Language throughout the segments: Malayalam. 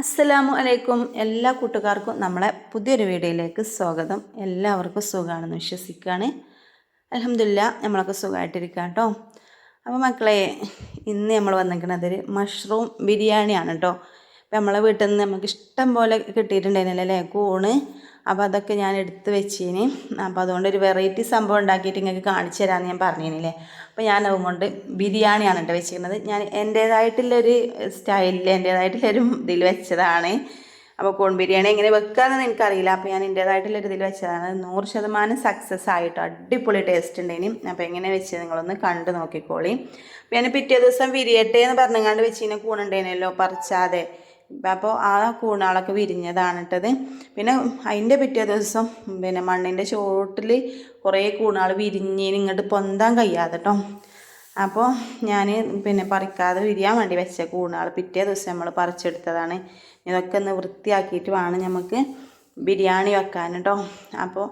അസ്സലാമു അലൈക്കും. എല്ലാ കൂട്ടുകാർക്കും നമ്മളെ പുതിയൊരു വീഡിയോയിലേക്ക് സ്വാഗതം. എല്ലാവർക്കും സുഖമാണെന്ന് വിശ്വസിക്കുകയാണ്. അലഹമില്ല നമ്മളൊക്കെ സുഖമായിട്ടിരിക്കാം കേട്ടോ. അപ്പോൾ മക്കളെ ഇന്ന് നമ്മൾ വന്നിരിക്കുന്നത് ഒരു മഷ്റൂം ബിരിയാണിയാണ് കേട്ടോ. അപ്പോൾ നമ്മളെ വീട്ടിൽ നിന്ന് നമുക്ക് ഇഷ്ടം പോലെ കിട്ടിയിട്ടുണ്ടായിരുന്നല്ലോ അല്ലേ? കൂണ്. അപ്പോൾ അതൊക്കെ ഞാൻ എടുത്ത് വെച്ചീന്. അപ്പോൾ അതുകൊണ്ട് ഒരു വെറൈറ്റി സംഭവം ഉണ്ടാക്കിയിട്ട് നിങ്ങൾക്ക് കാണിച്ചു തരാമെന്ന് ഞാൻ പറഞ്ഞിരുന്നില്ലേ അപ്പോൾ ഞാൻ അതുകൊണ്ട് ബിരിയാണിയാണ് കേട്ടോ വെച്ചിരുന്നത് ഞാൻ എന്റേതായിട്ടുള്ളൊരു സ്റ്റൈലിൽ എന്റേതായിട്ടുള്ളൊരു ഇതിൽ വെച്ചതാണ്. അപ്പോൾ കോൺ ബിരിയാണി എങ്ങനെ വെക്കാമെന്ന് എനിക്കറിയില്ല. അപ്പോൾ ഞാൻ എന്റേതായിട്ടുള്ളൊരു ഇതിൽ വെച്ചതാണ്. നൂറ് ശതമാനം സക്സസ് ആയിട്ട്. അടിപൊളി ടേസ്റ്റ് ഉണ്ടേനി അപ്പോൾ എങ്ങനെ വെച്ച് നിങ്ങളൊന്ന് കണ്ട് നോക്കിക്കോളി. ഞാൻ പിറ്റേ ദിവസം വിരിയട്ടെ എന്ന് പറഞ്ഞങ്ങാണ്ട് വെച്ചിങ്ങനെ കൂണുണ്ടേനല്ലോ പറിച്ചാതെ. അപ്പോൾ ആ കൂണാളൊക്കെ വിരിഞ്ഞതാണ് ഇട്ടത്. പിന്നെ അതിന്റെ പിറ്റേ ദിവസം പിന്നെ മണ്ണിന്റെ ചോട്ടിൽ കുറേ കൂണാൾ വിരിഞ്ഞ് ഇങ്ങോട്ട് പൊന്താൻ കഴിയാതെ കേട്ടോ അപ്പോൾ ഞാൻ പിന്നെ പറിക്കാതെ വിരിയാൻ വേണ്ടി വെച്ച കൂണാൾ പിറ്റേ ദിവസം നമ്മൾ പറിച്ചെടുത്തതാണ്. ഇതൊക്കെ ഒന്ന് വൃത്തിയാക്കിയിട്ട് വേണം നമുക്ക് ബിരിയാണി വെക്കാൻ കേട്ടോ അപ്പോൾ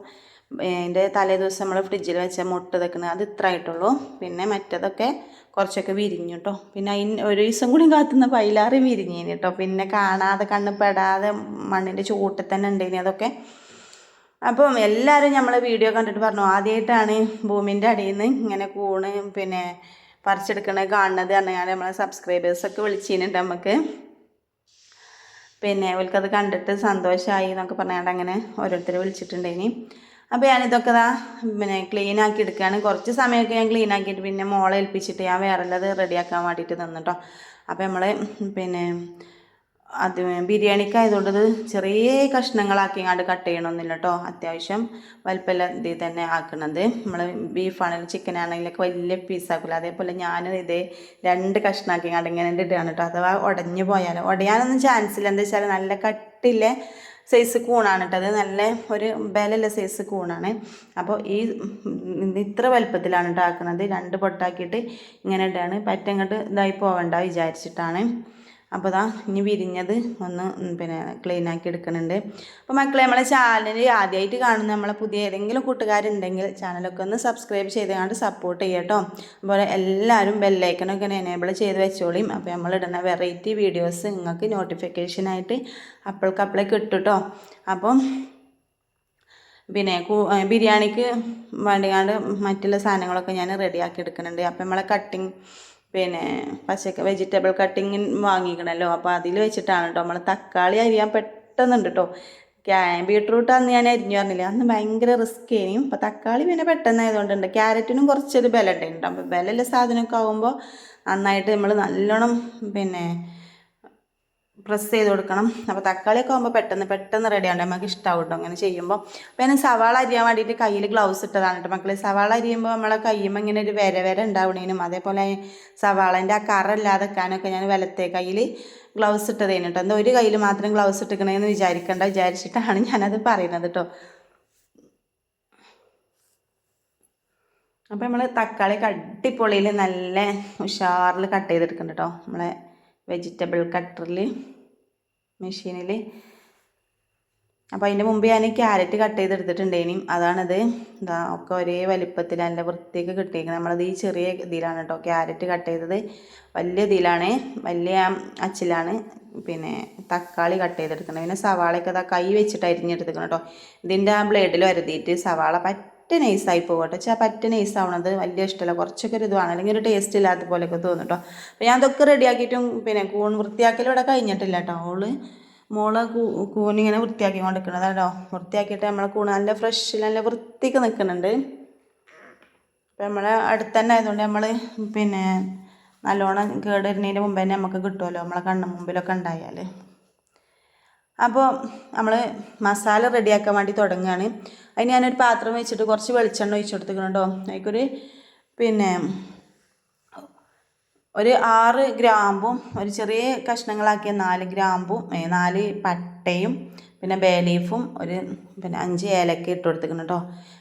അതിന്റെ തലേ ദിവസം നമ്മൾ ഫ്രിഡ്ജിൽ വെച്ച മുട്ട വെക്കുന്നത് അത് ഇത്ര ആയിട്ടുള്ളൂ. പിന്നെ മറ്റതൊക്കെ കുറച്ചൊക്കെ വിരിഞ്ഞു കേട്ടോ പിന്നെ അതിന് ഒരു ദിവസം കൂടി കാത്തുന്ന പൈലാറി വിരിഞ്ഞേന് കേട്ടോ പിന്നെ കാണാതെ കണ്ണ് പെടാതെ മണ്ണിന്റെ ചൂട്ടിൽ തന്നെ ഉണ്ടേനി അതൊക്കെ. അപ്പം എല്ലാവരും നമ്മളെ വീഡിയോ കണ്ടിട്ട് പറഞ്ഞു ആദ്യമായിട്ടാണ് ഭൂമിന്റെ അടിയിൽ നിന്ന് ഇങ്ങനെ കൂണ് പിന്നെ പറിച്ചെടുക്കണത് കാണുന്നത് പറഞ്ഞാൽ നമ്മളെ സബ്സ്ക്രൈബേഴ്സൊക്കെ വിളിച്ചിട്ടുണ്ട് നമുക്ക് പിന്നെ അവർക്കത് കണ്ടിട്ട് സന്തോഷമായി എന്നൊക്കെ പറഞ്ഞാണ്ട് അങ്ങനെ ഓരോരുത്തർ വിളിച്ചിട്ടുണ്ടേനി. അപ്പോൾ ഞാനിതൊക്കെ ഇതാ പിന്നെ ക്ലീൻ ആക്കി എടുക്കുകയാണ് കുറച്ച് സമയമൊക്കെ ഞാൻ ക്ലീൻ ആക്കിയിട്ട് പിന്നെ മോളെ ഏൽപ്പിച്ചിട്ട് ഞാൻ വേറെയുള്ളത് റെഡിയാക്കാൻ വേണ്ടിയിട്ട് നിന്നിട്ടോ. അപ്പോൾ നമ്മൾ പിന്നെ അത് ബിരിയാണിക്കായതുകൊണ്ട് ഇത് ചെറിയ കഷ്ണങ്ങളാക്കി ഇങ്ങോട്ട് കട്ട് ചെയ്യണമെന്നില്ല കേട്ടോ അത്യാവശ്യം വലിപ്പല്ല ഇതിൽ തന്നെ ആക്കണത്. നമ്മൾ ബീഫാണെങ്കിലും ചിക്കൻ ആണെങ്കിലൊക്കെ വലിയ പീസാക്കില്ല അതേപോലെ ഞാൻ ഇതേ രണ്ട് കഷ്ണമാക്കി ഇങ്ങോട്ട് ഇങ്ങനെ ഇടുകയാണ് കേട്ടോ അഥവാ ഉടഞ്ഞു പോയാലോ. ഉടയാനൊന്നും ചാൻസ് ഇല്ല. എന്താ വെച്ചാൽ നല്ല കട്ടില്ലേ സൈസ് കൂണാണ് കേട്ടോ. അത് നല്ല ഒരു ബലല്ല സൈസ് കൂണാണ്. അപ്പോൾ ഈ ഇത്ര വലുപ്പത്തിലാണ് കേട്ടോ ആക്കുന്നത്. രണ്ട് പൊട്ടാക്കിയിട്ട് ഇങ്ങനെ ഇട്ടാണ് പറ്റങ്ങോട്ട് ഇതായി പോവണ്ട വിചാരിച്ചിട്ടാണ്. അപ്പോൾ ഇതാ ഇനി വിരിഞ്ഞത് ഒന്ന് പിന്നെ ക്ലീൻ ആക്കി എടുക്കുന്നുണ്ട് അപ്പോൾ മക്കളെ നമ്മളെ ചാനൽ ആദ്യമായിട്ട് കാണുന്ന നമ്മളെ പുതിയ ഏതെങ്കിലും കൂട്ടുകാരുണ്ടെങ്കിൽ ചാനലൊക്കെ ഒന്ന് സബ്സ്ക്രൈബ് ചെയ്തുകൊണ്ട് സപ്പോർട്ട് ചെയ്യുക കേട്ടോ അതുപോലെ എല്ലാവരും ബെല്ലൈക്കനൊക്കെ എനേബിൾ ചെയ്ത് വെച്ചോളിയും. അപ്പോൾ നമ്മൾ ഇടുന്ന വെറൈറ്റി വീഡിയോസ് നിങ്ങൾക്ക് നോട്ടിഫിക്കേഷനായിട്ട് അപ്പോഴേക്കപ്പോഴേ കിട്ടും കേട്ടോ അപ്പം പിന്നെ ബിരിയാണിക്ക് വേണ്ടിയാണ്ട് മറ്റുള്ള സാധനങ്ങളൊക്കെ ഞാൻ റെഡിയാക്കി എടുക്കുന്നുണ്ട് അപ്പം നമ്മളെ കട്ടിങ് പിന്നെ പച്ചക്ക വെജിറ്റബിൾ കട്ടിങ് വാങ്ങിക്കണല്ലോ. അപ്പോൾ അതിൽ വെച്ചിട്ടാണ് കേട്ടോ നമ്മൾ തക്കാളി അരിയാൻ പെട്ടെന്നുണ്ട് കേട്ടോ ബീട്രൂട്ട് അന്ന് ഞാൻ അരിഞ്ഞു പറഞ്ഞില്ല? അന്ന് ഭയങ്കര റിസ്ക് ആയിരുന്നു അപ്പോൾ തക്കാളി പിന്നെ പെട്ടെന്ന് ആയതുകൊണ്ടുണ്ട് ക്യാരറ്റിനും കുറച്ചൊരു ബലം ഉണ്ടായിരുന്നു അപ്പോൾ ബലമുള്ള സാധനമൊക്കെ ആകുമ്പോൾ നന്നായിട്ട് നമ്മൾ നല്ലോണം പിന്നെ പ്രസ് ചെയ്ത് കൊടുക്കണം. അപ്പോൾ തക്കാളിയൊക്കെ ആകുമ്പോൾ പെട്ടെന്ന് പെട്ടെന്ന് റെഡി റെഡിയാണ് നമുക്ക് ഇഷ്ടമാവും കേട്ടോ അങ്ങനെ ചെയ്യുമ്പോൾ അപ്പോൾ ഞാൻ സവാള അരിയാൻ വേണ്ടിയിട്ട് കയ്യിൽ ഗ്ലൗസ് ഇട്ടതാണ് കേട്ടോ മക്കളെ. സവാള അരിയുമ്പോൾ നമ്മളെ കയ്യുമ്പോൾ ഇങ്ങനെ ഒരു വര വര ഉണ്ടാവണേനും അതേപോലെ സവാളന്റെ ആ കറ ഇല്ലാതെ വെക്കാനൊക്കെ ഞാൻ വലത്തെ കയ്യിൽ ഗ്ലൗസ് ഇട്ടതേനു കേട്ടോ എന്താ ഒരു കയ്യിൽ മാത്രം ഗ്ലൗസ് ഇട്ടിക്കണേന്ന് വിചാരിക്കേണ്ട വിചാരിച്ചിട്ടാണ് ഞാനത് പറയുന്നത് കേട്ടോ അപ്പോൾ നമ്മൾ തക്കാളി അടിപൊളിയിൽ നല്ല ഉഷാറിൽ കട്ട് ചെയ്തെടുക്കുന്നുണ്ട് കേട്ടോ നമ്മളെ വെജിറ്റബിൾ കട്ടറിൽ മെഷീനിൽ അപ്പോൾ അതിന്റെ മുമ്പ് ഞാൻ ക്യാരറ്റ് കട്ട് ചെയ്തെടുത്തിട്ടുണ്ടേനും അതാണത്. ഇതാ ഒക്കെ ഒരേ വലിപ്പത്തിൽ നല്ല വൃത്തിയൊക്കെ കിട്ടിയിരിക്കുന്നത് നമ്മളത് ഈ ചെറിയ ഇതിലാണ് കേട്ടോ ക്യാരറ്റ് കട്ട് ചെയ്തത്. വലിയ ഇതിലാണ്. വലിയ അച്ചിലാണ്. പിന്നെ തക്കാളി കട്ട് ചെയ്തെടുക്കുന്നത്. പിന്നെ സവാളയൊക്കെ അതാ കൈ വെച്ചിട്ട് അരിഞ്ഞെടുത്തിരിക്കണം കേട്ടോ ഇതിന്റെ ആ ബ്ലേഡിൽ വരുതിയിട്ട് സവാള പറ്റ നൈസായി പോകും കേട്ടോ വെച്ചാൽ പറ്റ നൈസ് ആവണത് വലിയ ഇഷ്ടമല്ല കുറച്ചൊക്കെ ഒരു ഇതുവാണ് അല്ലെങ്കിൽ ഒരു ടേസ്റ്റ് ഇല്ലാത്ത പോലെയൊക്കെ തോന്നും കേട്ടോ അപ്പോൾ ഞാൻ അതൊക്കെ റെഡിയാക്കിയിട്ടും പിന്നെ കൂൺ വൃത്തിയാക്കലും ഇവിടെ കഴിഞ്ഞിട്ടില്ല കേട്ടോ ഓൾ മോളെ കൂ ഇങ്ങനെ വൃത്തിയാക്കി കൊണ്ടിരിക്കുന്നത് കേട്ടോ വൃത്തിയാക്കിയിട്ട് നമ്മളെ കൂണ് നല്ല ഫ്രഷ് നല്ല വൃത്തിക്ക് നിൽക്കുന്നുണ്ട് അപ്പം നമ്മളെ അടുത്ത് തന്നെ ആയതുകൊണ്ട് നമ്മൾ പിന്നെ നല്ലോണം കേട് വരുന്നതിന് മുമ്പ് തന്നെ നമുക്ക് കിട്ടുമല്ലോ നമ്മളെ കണ്ണ് മുമ്പിലൊക്കെ ഉണ്ടായാൽ അപ്പോൾ നമ്മൾ മസാല റെഡിയാക്കാൻ വേണ്ടി തുടങ്ങുകയാണ് അതിന് ഞാനൊരു പാത്രം വെച്ചിട്ട് കുറച്ച് വെളിച്ചെണ്ണ ഒഴിച്ചു കൊടുത്തിട്ടുണ്ടോ അതിക്കൊരു പിന്നെ ഒരു ആറ് ഗ്രാമ്പും ഒരു ചെറിയ കഷ്ണങ്ങളാക്കിയ നാല് ഗ്രാമ്പും നാല് പട്ടയും പിന്നെ ബേ ലീഫും ഒരു പിന്നെ അഞ്ച് ഏലക്ക ഇട്ട് കൊടുത്തിക്കണം കേട്ടോ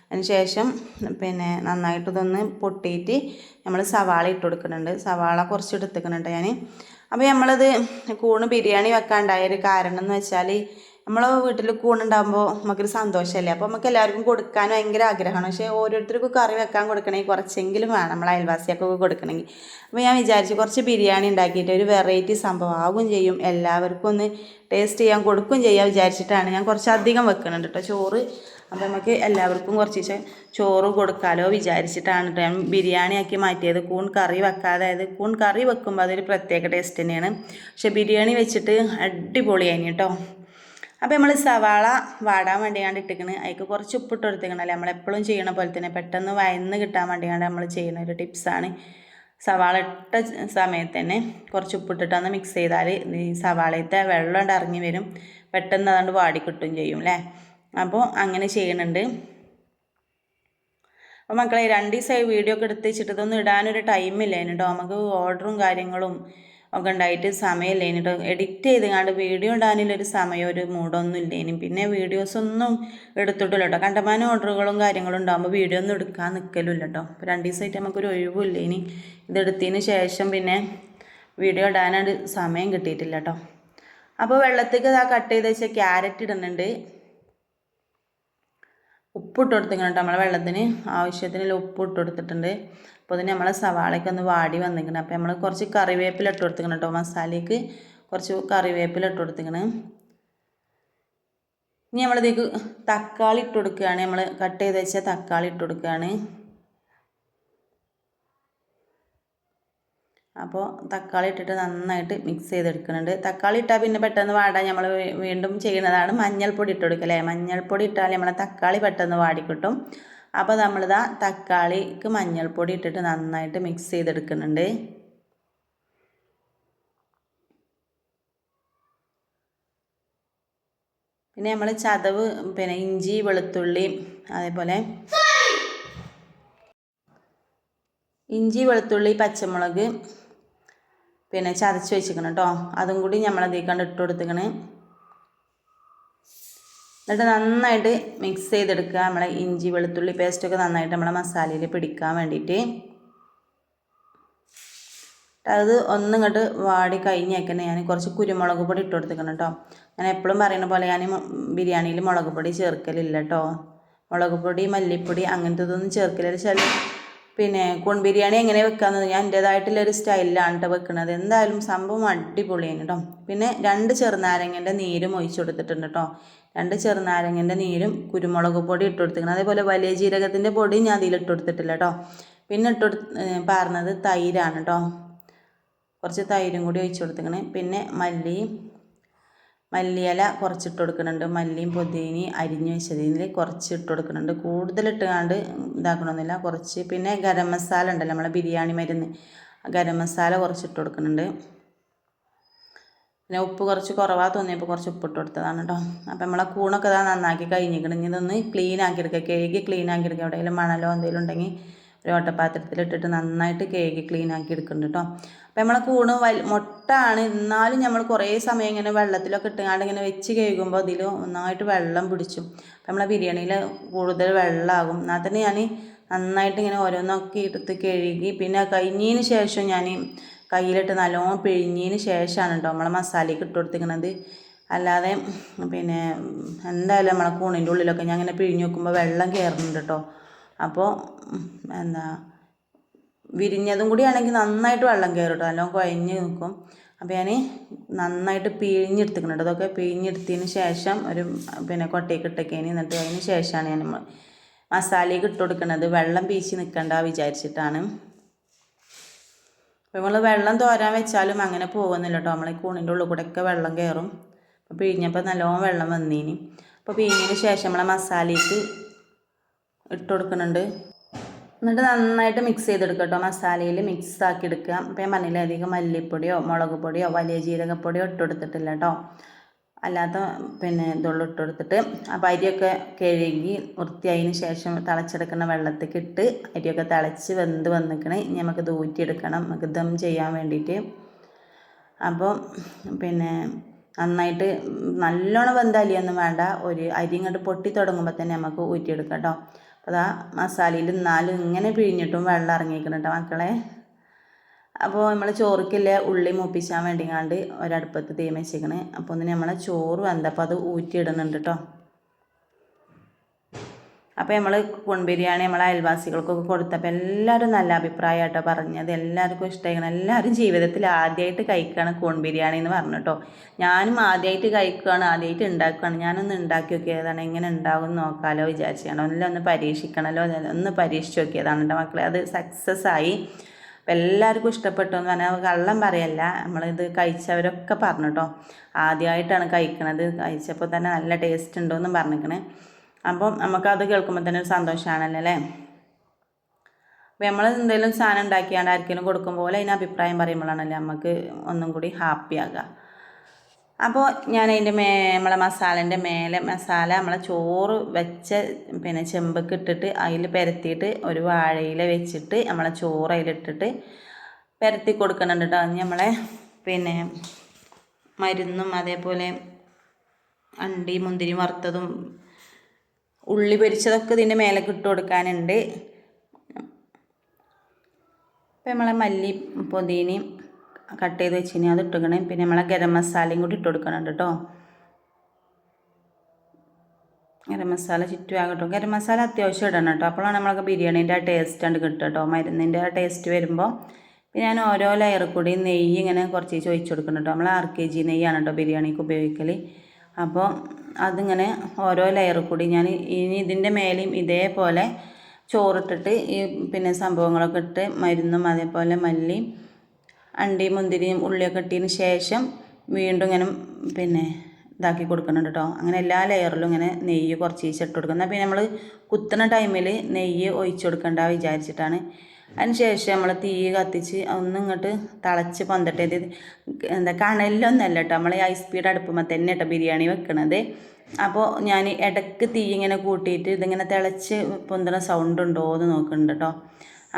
അതിന് ശേഷം പിന്നെ നന്നായിട്ട് ഇതൊന്ന് പൊട്ടിയിട്ട് നമ്മൾ സവാള ഇട്ട് കൊടുക്കുന്നുണ്ട്. സവാള കുറച്ച് എടുത്തിക്കുന്നുണ്ട് ഞാൻ അപ്പോൾ നമ്മളത് കൂണ് ബിരിയാണി വെക്കാണ്ടായ ഒരു കാരണം എന്ന് വെച്ചാൽ നമ്മൾ വീട്ടിൽ കൂണുണ്ടാകുമ്പോൾ നമുക്കൊരു സന്തോഷമല്ലേ അപ്പോൾ നമുക്ക് എല്ലാവർക്കും കൊടുക്കാൻ ഭയങ്കര ആഗ്രഹമാണ്. പക്ഷേ ഓരോരുത്തർക്കും കറി വെക്കാൻ കൊടുക്കണമെങ്കിൽ കുറച്ചെങ്കിലും വേണം നമ്മൾ അയൽവാസിയൊക്കെ കൊടുക്കണമെങ്കിൽ. അപ്പോൾ ഞാൻ വിചാരിച്ചു കുറച്ച് ബിരിയാണി ഉണ്ടാക്കിയിട്ട് ഒരു വെറൈറ്റി സംഭവം ആകും ചെയ്യും. എല്ലാവർക്കും ഒന്ന് ടേസ്റ്റ് ചെയ്യാൻ കൊടുക്കും ചെയ്യാൻ വിചാരിച്ചിട്ടാണ് ഞാൻ കുറച്ച് അധികം വെക്കുന്നുണ്ട് കേട്ടോ ചോറ് അപ്പോൾ നമുക്ക് എല്ലാവർക്കും കുറച്ച് ചോറ് കൊടുക്കാലോ വിചാരിച്ചിട്ടാണ് ഞാൻ ബിരിയാണി ആക്കി മാറ്റിയത്. കൂൺ കറി വെക്കാതെ അതായത് കൂൺ കറി വെക്കുമ്പോൾ അതൊരു പ്രത്യേക ടേസ്റ്റ് തന്നെയാണ്. പക്ഷെ ബിരിയാണി വെച്ചിട്ട് അടിപൊളിയായി കേട്ടോ അപ്പോൾ നമ്മൾ സവാള വാടാൻ വേണ്ടിയാണ് ഇട്ടിക്കണ് അതിക്ക് കുറച്ച് ഉപ്പിട്ട് കൊടുത്തേക്കണല്ലേ നമ്മളെപ്പോഴും ചെയ്യണ പോലെ തന്നെ പെട്ടെന്ന് വയന്ന് കിട്ടാൻ വേണ്ടിയാണ് നമ്മൾ ചെയ്യുന്ന ഒരു ടിപ്സാണ് സവാള ഇട്ട സമയത്ത് തന്നെ കുറച്ച് ഉപ്പിട്ടിട്ടൊന്ന് മിക്സ് ചെയ്താൽ ഈ സവാളയത്തെ വെള്ളം ഇറങ്ങി വരും. പെട്ടെന്ന് അതുകൊണ്ട് വാടിക്കിട്ടും ചെയ്യും അല്ലേ അപ്പോൾ അങ്ങനെ ചെയ്യുന്നുണ്ട് അപ്പോൾ മക്കളെ രണ്ട് ദിവസമായി വീഡിയോ ഒക്കെ എടുത്ത് വെച്ചിട്ട് ഇതൊന്നും ഇടാനൊരു ടൈമില്ല കേട്ടോ നമുക്ക് ഓർഡറും കാര്യങ്ങളും ഒക്കെ ഉണ്ടായിട്ട് സമയമില്ല കേട്ടോ എഡിറ്റ് ചെയ്ത് വീഡിയോ ഇടാനുള്ളൊരു സമയം ഒരു മൂടൊന്നും ഇല്ലേനും പിന്നെ വീഡിയോസൊന്നും എടുത്തിട്ടില്ല കേട്ടോ കണ്ടമാനം ഓർഡറുകളും കാര്യങ്ങളും ഉണ്ടാകുമ്പോൾ വീഡിയോ ഒന്നും എടുക്കാൻ നിൽക്കലില്ല കേട്ടോ അപ്പോൾ രണ്ട് ദിവസമായിട്ട് നമുക്കൊരു ഒഴിവില്ല ഇനി ഇതെടുത്തതിന് ശേഷം പിന്നെ വീഡിയോ ഇടാനായിട്ട് സമയം കിട്ടിയിട്ടില്ല കേട്ടോ അപ്പോൾ വെള്ളത്തേക്ക് ഇതാ കട്ട് ചെയ്ത് വെച്ച ക്യാരറ്റ് ഇടുന്നുണ്ട്. ഉപ്പിട്ട് കൊടുത്തിങ്ങനെ കേട്ടോ നമ്മളെ വെള്ളത്തിന് ആവശ്യത്തിനുള്ള ഉപ്പ് ഇട്ട് കൊടുത്തിട്ടുണ്ട് അപ്പോൾ അതിന് നമ്മളെ സവാളയ്ക്ക് ഒന്ന് വാടി വന്നിരിക്കണം അപ്പോൾ നമ്മൾ കുറച്ച് കറിവേപ്പില ഇട്ട് കൊടുത്തിക്കണം കേട്ടോ മസാലയ്ക്ക്. കുറച്ച് കറിവേപ്പില ഇട്ട് കൊടുത്തിക്കണം ഇനി നമ്മളിതേക്ക് തക്കാളി ഇട്ട് കൊടുക്കുകയാണ് നമ്മൾ കട്ട് ചെയ്ത് വെച്ച തക്കാളി ഇട്ട് കൊടുക്കുകയാണ് അപ്പോൾ തക്കാളി ഇട്ടിട്ട് നന്നായിട്ട് മിക്സ് ചെയ്തെടുക്കുന്നുണ്ട്. തക്കാളി ഇട്ടാൽ പിന്നെ പെട്ടെന്ന് വാടാൻ നമ്മൾ വീണ്ടും ചെയ്യുന്നതാണ് മഞ്ഞൾപ്പൊടി ഇട്ട് കൊടുക്കുക അല്ലേ? മഞ്ഞൾപ്പൊടി ഇട്ടാൽ നമ്മളെ തക്കാളി പെട്ടെന്ന് വാടിക്കിട്ടും അപ്പോൾ നമ്മളിതാ തക്കാളിക്ക് മഞ്ഞൾപ്പൊടി ഇട്ടിട്ട് നന്നായിട്ട് മിക്സ് ചെയ്തെടുക്കുന്നുണ്ട്. പിന്നെ നമ്മൾ ചതവ് പിന്നെ ഇഞ്ചി വെളുത്തുള്ളി അതേപോലെ ഇഞ്ചി വെളുത്തുള്ളി പച്ചമുളക് പിന്നെ ചതച്ച് വെച്ചിക്കണം കേട്ടോ. അതും കൂടി നമ്മളതേക്കാണ്ട് ഇട്ട് കൊടുത്തിക്കണ് എന്നിട്ട് നന്നായിട്ട് മിക്സ് ചെയ്തെടുക്കുക. നമ്മളെ ഇഞ്ചി വെളുത്തുള്ളി പേസ്റ്റൊക്കെ നന്നായിട്ട് നമ്മളെ മസാലയിൽ പിടിക്കാൻ വേണ്ടിയിട്ട്. അത് ഒന്നിങ്ങോട്ട് വാടി കഴിഞ്ഞേക്കണേ. ഞാൻ കുറച്ച് കുരുമുളക് പൊടി ഇട്ട് കൊടുത്തിക്കണം കേട്ടോ. ഞാൻ എപ്പോഴും പറയുന്ന പോലെ ഞാൻ ബിരിയാണിയിൽ മുളക് പൊടി ചേർക്കലില്ല കേട്ടോ. മുളക് പൊടി മല്ലിപ്പൊടി അങ്ങനത്തെ ഇതൊന്നും ചേർക്കലില്ല. ചില പിന്നെ കോൺ ബിരിയാണി എങ്ങനെ വെക്കാമെന്നത് ഞാൻ എന്റേതായിട്ടുള്ളൊരു സ്റ്റൈലിലാണ് കേട്ടോ വെക്കുന്നത് എന്തായാലും സംഭവം അടിപൊളിയാണ് കേട്ടോ പിന്നെ രണ്ട് ചെറുനാരങ്ങന്റെ നീരും ഒഴിച്ചു കൊടുത്തിട്ടുണ്ട് കേട്ടോ രണ്ട് ചെറുനാരങ്ങന്റെ നീരും കുരുമുളക് പൊടി ഇട്ട് കൊടുത്തിരിക്കണം അതേപോലെ വലിയ ജീരകത്തിന്റെ പൊടി ഞാൻ അതിൽ ഇട്ട് കൊടുത്തിട്ടില്ല കേട്ടോ പിന്നെ ഇട്ട് പറഞ്ഞത് തൈരാണ് കേട്ടോ കുറച്ച് തൈരും കൂടി ഒഴിച്ചു കൊടുത്തിരിക്കണേ. പിന്നെ മല്ലി മല്ലിയില കുറച്ചിട്ട് കൊടുക്കുന്നുണ്ട്. മല്ലിയും പുതിനയും അരിഞ്ഞ് വെച്ചതിൽ കുറച്ച് കൊടുക്കുന്നുണ്ട്. കൂടുതൽ ഇട്ടുകൊണ്ട് ഇതാക്കണമെന്നില്ല കുറച്ച് പിന്നെ ഗരം മസാല ഉണ്ടല്ലോ നമ്മളെ ബിരിയാണി മരുന്ന്. ഗരം മസാല കുറച്ചിട്ട് കൊടുക്കുന്നുണ്ട്. പിന്നെ ഉപ്പ് കുറച്ച് കുറവാ തോന്നിയപ്പോൾ കുറച്ച് ഉപ്പിട്ട് കൊടുത്തതാണ് കേട്ടോ അപ്പോൾ നമ്മളെ കൂണൊക്കെ ഇതാ നന്നാക്കി കഴിഞ്ഞിരിക്കണം. ഇനി ഇതൊന്ന് ക്ലീൻ ആക്കി എടുക്കുക കേക്ക് ക്ലീൻ ആക്കി എടുക്കുക എവിടെയെങ്കിലും മണലോ എന്തെങ്കിലും ഉണ്ടെങ്കിൽ ഒരു ഓട്ടപാത്രത്തിലിട്ടിട്ട് നന്നായിട്ട് കേക്ക് ക്ലീൻ ആക്കി എടുക്കുന്നുണ്ട് കേട്ടോ അപ്പം നമ്മളെ കൂണ് വൽ മുട്ടാണ്. എന്നാലും നമ്മൾ കുറേ സമയം ഇങ്ങനെ വെള്ളത്തിലൊക്കെ ഇട്ടുകൊണ്ട് ഇങ്ങനെ വെച്ച് കഴുകുമ്പോൾ അതിൽ നന്നായിട്ട് വെള്ളം പിടിച്ചും. അപ്പം നമ്മളെ ബിരിയാണിയിൽ കൂടുതൽ വെള്ളമാകും. എന്നാൽ തന്നെ ഞാൻ നന്നായിട്ട് ഇങ്ങനെ ഓരോന്നൊക്കെ എടുത്ത് കഴുകി. പിന്നെ കഴിഞ്ഞതിന് ശേഷം ഞാൻ കയ്യിലിട്ട് നല്ലോണം പിഴിഞ്ഞതിന് ശേഷമാണ് കേട്ടോ നമ്മളെ മസാലയ്ക്ക് ഇട്ട് കൊടുത്തിരിക്കുന്നത്. അല്ലാതെ പിന്നെ എന്തായാലും നമ്മളെ കൂണിന്റെ ഉള്ളിലൊക്കെ ഞാൻ ഇങ്ങനെ പിഴിഞ്ഞ് നോക്കുമ്പോൾ വെള്ളം കയറുന്നുണ്ട് കേട്ടോ അപ്പോൾ എന്താ വിരിഞ്ഞതും കൂടി ആണെങ്കിൽ നന്നായിട്ട് വെള്ളം കയറും കേട്ടോ നല്ലോണം കുഴഞ്ഞ് നിൽക്കും അപ്പോൾ ഞാൻ നന്നായിട്ട് പിഴിഞ്ഞെടുത്തിട്ടുണ്ട് അതൊക്കെ പിഴിഞ്ഞെടുത്തതിന് ശേഷം ഒരു പിന്നെ കൊട്ടയ്ക്ക് ഇട്ടേക്കേനി. എന്നിട്ട് അതിന് ശേഷമാണ് ഞാൻ മസാലയ്ക്ക് ഇട്ട് കൊടുക്കുന്നത് വെള്ളം പീച്ച് നിൽക്കണ്ട വിചാരിച്ചിട്ടാണ്. അപ്പോൾ നമ്മൾ വെള്ളം തോരാൻ വെച്ചാലും അങ്ങനെ പോകുന്നില്ല കേട്ടോ. നമ്മളെ കൂണിന്റെ ഉള്ളിൽ കൂടെ ഒക്കെ വെള്ളം കയറും അപ്പോൾ പിഴിഞ്ഞപ്പോൾ നല്ലോണം വെള്ളം വന്നീനി. അപ്പോൾ പിഴിഞ്ഞതിന് ശേഷം നമ്മളെ മസാലയ്ക്ക് ഇട്ട് കൊടുക്കുന്നുണ്ട്. എന്നിട്ട് നന്നായിട്ട് മിക്സ് ചെയ്തെടുക്കുക കേട്ടോ മസാലയിൽ മിക്സ് ആക്കി എടുക്കുക അപ്പോൾ ഞാൻ പറഞ്ഞില്ല അധികം മല്ലിപ്പൊടിയോ മുളക് പൊടിയോ വലിയ ജീരകപ്പൊടിയോ ഇട്ട് കൊടുത്തിട്ടില്ല കേട്ടോ അല്ലാത്ത പിന്നെ ഇതുള്ള ഇട്ട് കൊടുത്തിട്ട്. അപ്പോൾ അരിയൊക്കെ കഴുകി വൃത്തിയായതിന് ശേഷം തിളച്ചെടുക്കുന്ന വെള്ളത്തേക്ക് ഇട്ട് അരിയൊക്കെ തിളച്ച് വെന്ത് വന്നിക്കണേ. ഇനി നമുക്ക് ദൂറ്റിയെടുക്കണം നമുക്ക് ദം ചെയ്യാൻ വേണ്ടിയിട്ട്. അപ്പോൾ പിന്നെ നന്നായിട്ട് നല്ലോണം വെന്ത അരിയൊന്നും വേണ്ട. ഒരു അരി ഇങ്ങോട്ട് പൊട്ടി തുടങ്ങുമ്പോൾ തന്നെ നമുക്ക് ഊറ്റിയെടുക്കാം കേട്ടോ അപ്പോൾ അതാ മസാലയിൽ നാലും ഇങ്ങനെ പിഴിഞ്ഞിട്ടും വെള്ളം ഇറങ്ങിയിരിക്കണം കേട്ടോ മക്കളെ. അപ്പോൾ നമ്മൾ ചോറിക്കില്ല ഉള്ളി മൂപ്പിച്ചാൻ വേണ്ടിങ്ങാണ്ട് ഒരടുപ്പത്ത് തീ വെച്ചിരിക്കണേ അപ്പോൾ ഒന്ന് നമ്മളെ ചോറ് വെന്തപ്പോൾ അത് ഊറ്റിയിടുന്നുണ്ട് കേട്ടോ അപ്പോൾ നമ്മൾ കുൺ ബിരിയാണി നമ്മളെ അയൽവാസികൾക്കൊക്കെ കൊടുത്തപ്പോൾ എല്ലാവരും നല്ല അഭിപ്രായമായിട്ടോ പറഞ്ഞത്. എല്ലാവർക്കും ഇഷ്ടമായിരിക്കണം എല്ലാവരും ജീവിതത്തിൽ ആദ്യമായിട്ട് കഴിക്കുകയാണ് കൂൺ ബിരിയാണി എന്ന് പറഞ്ഞു കേട്ടോ ഞാനും ആദ്യമായിട്ട് കഴിക്കുകയാണ് ആദ്യമായിട്ട് ഉണ്ടാക്കുകയാണ് ഞാനൊന്ന് ഉണ്ടാക്കി നോക്കിയതാണ് എങ്ങനെ ഉണ്ടാകും എന്ന് നോക്കാമല്ലോ വിചാരിച്ചാണ് ഒന്നിലും ഒന്ന് പരീക്ഷിക്കണമല്ലോ ഒന്ന് പരീക്ഷിച്ച് നോക്കിയതാണ് എന്റെ മക്കളെ. അത് സക്സസ് ആയി. അപ്പം എല്ലാവർക്കും ഇഷ്ടപ്പെട്ടു എന്ന് പറഞ്ഞാൽ കള്ളം പറയല്ല. നമ്മളിത് കഴിച്ചവരൊക്കെ പറഞ്ഞു കേട്ടോ ആദ്യമായിട്ടാണ് കഴിക്കണത്. കഴിച്ചപ്പോൾ തന്നെ നല്ല ടേസ്റ്റ് ഉണ്ടോയെന്നും പറഞ്ഞിരിക്കണേ അപ്പം നമുക്കത് കേൾക്കുമ്പോൾ തന്നെ ഒരു സന്തോഷമാണല്ലോ അല്ലേ? അപ്പോൾ നമ്മൾ എന്തെങ്കിലും സാധനം ഉണ്ടാക്കിയാണ്ട് ആർക്കെങ്കിലും കൊടുക്കുമ്പോൾ അതിന് അഭിപ്രായം പറയുമ്പോഴാണല്ലേ നമുക്ക് ഒന്നും കൂടി ഹാപ്പി ആകുക അപ്പോൾ ഞാൻ അതിന്റെ മേ നമ്മളെ മസാലേന്റെ മേലെ മസാല നമ്മളെ ചോറ് വെച്ച പിന്നെ ചെമ്പൊക്കെ ഇട്ടിട്ട് അതിൽ പരത്തിയിട്ട് ഒരു വാഴയില വെച്ചിട്ട് നമ്മളെ ചോറ് അതിലിട്ടിട്ട് പരത്തി കൊടുക്കുന്നുണ്ട് കേട്ടോ നമ്മളെ പിന്നെ മരുന്നും അതേപോലെ അണ്ടി മുന്തിരി വറുത്തതും ഉള്ളി പൊരിച്ചതൊക്കെ ഇതിന്റെ മേലെ ഇട്ട് കൊടുക്കാനുണ്ട്. ഇപ്പം നമ്മളെ മല്ലി പൊതിനയും കട്ട് ചെയ്ത് വെച്ചിനി അത് ഇട്ടുക്കണം. പിന്നെ നമ്മളെ ഗരം മസാലയും കൂടി ഇട്ട് കൊടുക്കണം കേട്ടോ. ഗരം മസാല ചുറ്റുമാകട്ടോ ഗരം മസാല അത്യാവശ്യം ഇടണം കേട്ടോ. അപ്പോഴാണ് നമ്മളൊക്കെ ബിരിയാണീന്റെ ആ ടേസ്റ്റ് ഉണ്ട് കിട്ടുക കേട്ടോ. മരുന്നിന്റെ ആ ടേസ്റ്റ് വരുമ്പോൾ. പിന്നെ ഞാൻ ഓരോ ലെയർ കൂടി നെയ്യ് ഇങ്ങനെ കുറച്ച് ചോദിച്ചു കൊടുക്കണം കേട്ടോ. നമ്മൾ ആർ കെ ജി നെയ്യാണ് കേട്ടോ ബിരിയാണിക്ക് ഉപയോഗിക്കൽ അപ്പോൾ അതിങ്ങനെ ഓരോ ലെയർ കൂടി ഞാൻ ഇനി ഇതിന്റെ മേലെയും ഇതേപോലെ ചോറിട്ടിട്ട് ഈ പിന്നെ സംഭവങ്ങളൊക്കെ ഇട്ട് മരുന്നും അതേപോലെ മല്ലിയും അണ്ടി മുന്തിരിയും ഉള്ളിയൊക്കെ ഇട്ടതിന് ശേഷം വീണ്ടും ഇങ്ങനെ പിന്നെ ഇതാക്കി കൊടുക്കുന്നുണ്ട് കേട്ടോ അങ്ങനെ എല്ലാ ലെയറിലും ഇങ്ങനെ നെയ്യ് കുറച്ച് ഇട്ട് കൊടുക്കുന്നത് പിന്നെ നമ്മൾ കുത്തുന്ന ടൈമിൽ നെയ്യ് ഒഴിച്ചു കൊടുക്കണ്ട വിചാരിച്ചിട്ടാണ്. അതിന് ശേഷം നമ്മൾ തീ കത്തിച്ച് ഒന്നും ഇങ്ങോട്ട് തിളച്ച് പന്തട്ടെ. എന്താ കണലിലൊന്നല്ല കേട്ടോ നമ്മൾ ഐസ് സ്പീഡ് അടുപ്പുമ്പോൾ തന്നെ കേട്ടോ ബിരിയാണി വെക്കണത്. അപ്പോൾ ഞാൻ ഇടയ്ക്ക് തീ ഇങ്ങനെ കൂട്ടിയിട്ട് ഇതിങ്ങനെ തിളച്ച് പൊന്തണ സൗണ്ട് ഉണ്ടോ എന്ന് നോക്കുന്നുണ്ട് കേട്ടോ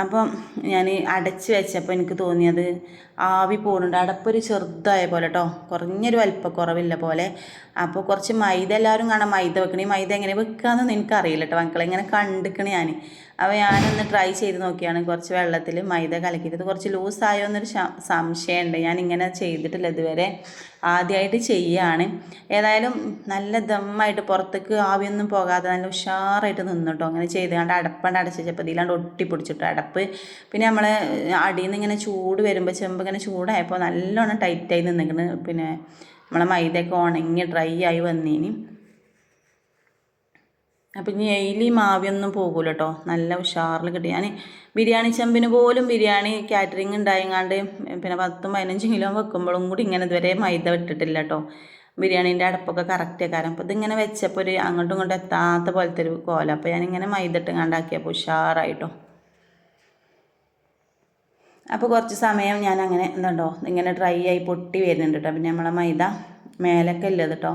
അപ്പം ഞാൻ അടച്ച് വെച്ചപ്പോൾ എനിക്ക് തോന്നിയത് ആവി പോകുന്നുണ്ട് അടപ്പൊരു ചെറുതായ പോലെ കേട്ടോ കുറഞ്ഞൊരു വലിപ്പക്കുറവില്ല പോലെ. അപ്പോൾ കുറച്ച് മൈദ എല്ലാവരും കാണാം. മൈദ വെക്കണേ. മൈദ എങ്ങനെ വെക്കാമെന്നൊന്നും എനിക്കറിയില്ല കേട്ടോ മക്കളെ. ഇങ്ങനെ കണ്ടിക്കണ ഞാൻ അപ്പോൾ ഞാനൊന്ന് ട്രൈ ചെയ്ത് നോക്കിയാണ് കുറച്ച് വെള്ളത്തിൽ മൈദ കലക്കിയിട്ട്. കുറച്ച് ലൂസായോ എന്നൊരു സംശയമുണ്ട് ഞാൻ ഇങ്ങനെ ചെയ്തിട്ടില്ല ഇതുവരെ. ആദ്യമായിട്ട് ചെയ്യുകയാണ് ഏതായാലും നല്ല ദമ്മായിട്ട് പുറത്തേക്ക് ആവിയൊന്നും പോകാതെ നല്ല ഉഷാറായിട്ട് നിന്നിട്ടോ. അങ്ങനെ ചെയ്ത് കണ്ട് അടപ്പണ്ട് അടച്ചപ്പോൾ ഇതിലാണ്ട് ഒട്ടിപ്പിടിച്ചിട്ടു. അടപ്പ് പിന്നെ നമ്മൾ അടിയിൽ നിന്ന് ഇങ്ങനെ ചൂട് വരുമ്പോൾ ചെമ്പ് ഇങ്ങനെ ചൂടായപ്പോൾ നല്ലോണം ടൈറ്റായി നിന്നിങ്ങനെ പിന്നെ നമ്മളെ മൈദയൊക്കെ ഉണങ്ങി ഡ്രൈ ആയി വന്നീനി. അപ്പം ഇനി എയിലി മാവിയൊന്നും പോകൂല കേട്ടോ നല്ല ഉഷാറിൽ കിട്ടി. ഞാൻ ബിരിയാണി ചെമ്പിന് പോലും ബിരിയാണി കാറ്ററിംഗ് ഉണ്ടായങ്ങാണ്ട് പിന്നെ പത്തും പതിനഞ്ചും കിലോ വെക്കുമ്പോഴും കൂടി ഇങ്ങനെ ഇതുവരെ മൈദ വിട്ടിട്ടില്ല കേട്ടോ ബിരിയാണീന്റെ അടപ്പൊക്കെ കറക്റ്റ് കാരണം. അപ്പോൾ ഇതിങ്ങനെ വെച്ചപ്പോൾ ഒരു അങ്ങോട്ടും ഇങ്ങോട്ടും എത്താത്ത പോലത്തെ ഒരു കോല. അപ്പോൾ ഞാനിങ്ങനെ മൈദ ഇട്ട് കണ്ടാക്കിയപ്പോൾ ഉഷാറായിട്ടോ. അപ്പോൾ കുറച്ച് സമയം ഞാൻ അങ്ങനെ എന്താണ്ടോ ഇങ്ങനെ ഡ്രൈ ആയി പൊട്ടി വരുന്നുണ്ട് കേട്ടോ പിന്നെ നമ്മളെ മൈദ മേലൊക്കെ ഇല്ലത് കേട്ടോ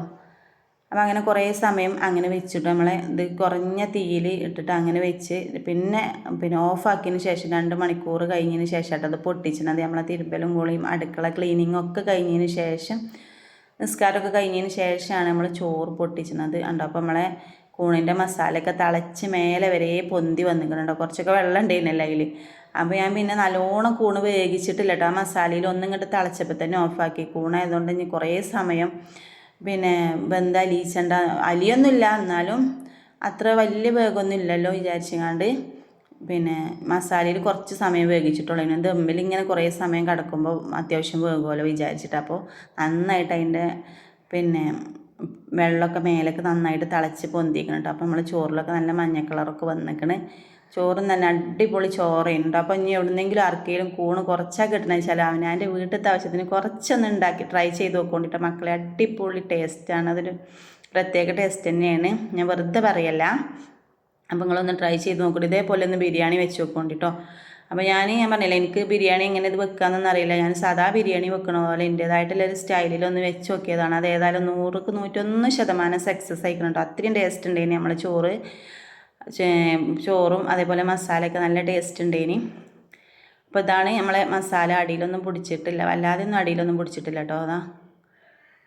അപ്പോൾ അങ്ങനെ കുറേ സമയം അങ്ങനെ വെച്ചിട്ട് നമ്മളെ ഇത് കുറഞ്ഞ തീയിൽ ഇട്ടിട്ട് അങ്ങനെ വെച്ച് പിന്നെ പിന്നെ ഓഫാക്കിയതിന് ശേഷം രണ്ട് മണിക്കൂർ കഴിഞ്ഞതിന് ശേഷമായിട്ട് അത് പൊട്ടിച്ചിട്ട് നമ്മളെ തിരുമ്പലും കുളിയും അടുക്കള ക്ലീനിങ്ങും ഒക്കെ കഴിഞ്ഞതിന് ശേഷം നിസ്കാരമൊക്കെ കഴിഞ്ഞതിന് ശേഷമാണ് നമ്മൾ ചോറ് പൊട്ടിച്ചത് ഉണ്ടോ അപ്പോൾ നമ്മളെ കൂണിന്റെ മസാലയൊക്കെ തിളച്ച് മേലെ വരെ പൊന്തി വന്നിട്ടുണ്ടോ കുറച്ചൊക്കെ വെള്ളം ഉണ്ടായിരുന്നില്ല അതിൽ അപ്പോൾ ഞാൻ പിന്നെ നല്ലോണം കൂണ് വേവിച്ചിട്ടില്ല കേട്ടോ. ആ മസാലയിൽ ഒന്നും ഇങ്ങോട്ട് തിളച്ചപ്പോൾ തന്നെ ഓഫാക്കി കൂണായതുകൊണ്ട് ഇനി കുറേ സമയം പിന്നെ ബന്ധ അലിയിച്ചണ്ട അലിയൊന്നുമില്ല. എന്നാലും അത്ര വലിയ വേഗമൊന്നും ഇല്ലല്ലോ വിചാരിച്ചങ്ങാണ്ട്. പിന്നെ മസാലയിൽ കുറച്ച് സമയം വേവിച്ചിട്ടുള്ളൂ. അതിന് ദമ്മിൽ ഇങ്ങനെ കുറേ സമയം കിടക്കുമ്പോൾ അത്യാവശ്യം വേകുമല്ലോ വിചാരിച്ചിട്ട്. അപ്പോൾ നന്നായിട്ട് അതിന്റെ പിന്നെ വെള്ളമൊക്കെ മേലൊക്കെ നന്നായിട്ട് തിളച്ച് പൊന്തിക്കണം കേട്ടോ അപ്പോൾ നമ്മൾ ചോറിലൊക്കെ നല്ല മഞ്ഞ കളറൊക്കെ വന്നിക്കണ്. ചോറും തന്നെ അടിപൊളി ചോറയുണ്ട് അപ്പോൾ ഇനി എവിടുന്നെങ്കിലും ആർക്കെങ്കിലും കൂണ് കുറച്ചാൽ കിട്ടണമെന്ന് വെച്ചാൽ അവനാന്റെ വീട്ടിലത്തെ ആവശ്യത്തിന് കുറച്ചൊന്ന് ഉണ്ടാക്കി ട്രൈ ചെയ്ത് നോക്കൊണ്ടിട്ട്. മക്കളെ അടിപൊളി ടേസ്റ്റാണ് അതൊരു പ്രത്യേക ടേസ്റ്റ് തന്നെയാണ്. ഞാൻ വെറുതെ പറയല്ല. അപ്പോൾ നിങ്ങളൊന്ന് ട്രൈ ചെയ്ത് നോക്കിയിട്ട് ഇതേപോലെ ഒന്ന് ബിരിയാണി വെച്ച് നോക്കൊണ്ടിട്ടോ. അപ്പോൾ ഞാൻ ഞാൻ പറഞ്ഞില്ല എനിക്ക് ബിരിയാണി എങ്ങനെ ഇത് വെക്കാമെന്നൊന്നും അറിയില്ല. ഞാൻ സാധാ ബിരിയാണി വെക്കണ പോലെ എന്റേതായിട്ടുള്ള ഒരു സ്റ്റൈലിൽ വെച്ച് നോക്കിയതാണ്. അത് ഏതായാലും നൂറുക്ക് നൂറ്റൊന്ന് ശതമാനം സക്സസ് ആയിക്കണം കേട്ടോ അത്രയും ടേസ്റ്റ് ഉണ്ടായിരുന്നു നമ്മളെ ചോറ്. ചോറും അതേപോലെ മസാലയൊക്കെ നല്ല ടേസ്റ്റ് ഉണ്ടേനി. അപ്പോൾ ഇതാണ് നമ്മളെ മസാല അടിയിലൊന്നും പിടിച്ചിട്ടില്ല. വല്ലാതെ ഒന്നും അടിയിലൊന്നും പിടിച്ചിട്ടില്ല കേട്ടോ അതാ.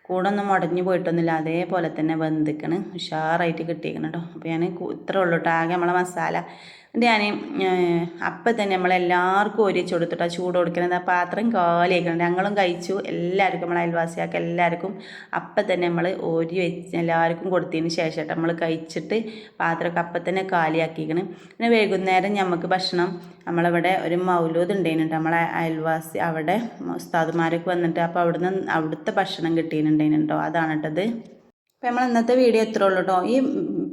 കൂടൊന്നും മുടഞ്ഞു പോയിട്ടൊന്നുമില്ല. അതേപോലെ തന്നെ വെന്തിക്കണ്. ഉഷാറായിട്ട് കിട്ടിയിരിക്കണം കേട്ടോ അപ്പോൾ ഞാൻ ഇത്ര ഉള്ളൂ കേട്ടോ ആകെ നമ്മളെ മസാല എന്നിട്ട് ഞാൻ അപ്പം തന്നെ നമ്മളെല്ലാവർക്കും ഒരിച്ച് വെച്ച് കൊടുത്തിട്ട് ചൂട് കൊടുക്കുന്നത് ആ പാത്രം കാലിയാക്കണം ഞങ്ങളും കഴിച്ചു. എല്ലാവർക്കും നമ്മളെ അയൽവാസിയാക്കുക എല്ലാവർക്കും അപ്പം തന്നെ നമ്മൾ ഒരു വെച്ച് എല്ലാവർക്കും കൊടുത്തതിന് ശേഷം നമ്മൾ കഴിച്ചിട്ട് പാത്രമൊക്കെ അപ്പം തന്നെ കാലിയാക്കിക്കണം. പിന്നെ വൈകുന്നേരം നമുക്ക് ഭക്ഷണം നമ്മളിവിടെ ഒരു മൗലൂദ് ഉണ്ടായിരുന്നുണ്ട് നമ്മളെ അയൽവാസി അവിടെ ഉസ്താദുമാരൊക്കെ വന്നിട്ട് അപ്പോൾ അവിടുന്ന് അവിടുത്തെ ഭക്ഷണം കിട്ടിയിട്ടുണ്ടായിരുന്നുണ്ടോ അതാണ് കേട്ടത് അപ്പോൾ നമ്മൾ ഇന്നത്തെ വീഡിയോ എത്ര ഉള്ളൂ കേട്ടോ. ഈ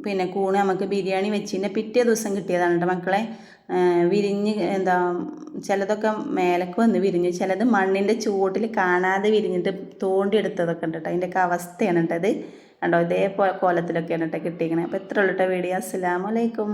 പിന്നെ കൂണ് നമുക്ക് ബിരിയാണി വെച്ചതിന്റെ പിറ്റേ ദിവസം കിട്ടിയതാണ് കേട്ടോ മക്കളെ. വിരിഞ്ഞ് എന്താ ചിലതൊക്കെ മേലക്ക് വന്ന് വിരിഞ്ഞു ചിലത് മണ്ണിന്റെ ചുവട്ടിൽ കാണാതെ വിരിഞ്ഞിട്ട് തോണ്ടി എടുത്തതൊക്കെ ഉണ്ട് കേട്ടോ അതിന്റെയൊക്കെ അവസ്ഥയാണ് കേട്ടോ ഇത്. കണ്ടോ ഇതേ കോലത്തിലൊക്കെയാണ് കേട്ടോ കിട്ടിയിരിക്കുന്നത് അപ്പോൾ ഇത്ര ഉള്ളൂ കേട്ടോ വീഡിയോ. അസ്സലാമലൈക്കും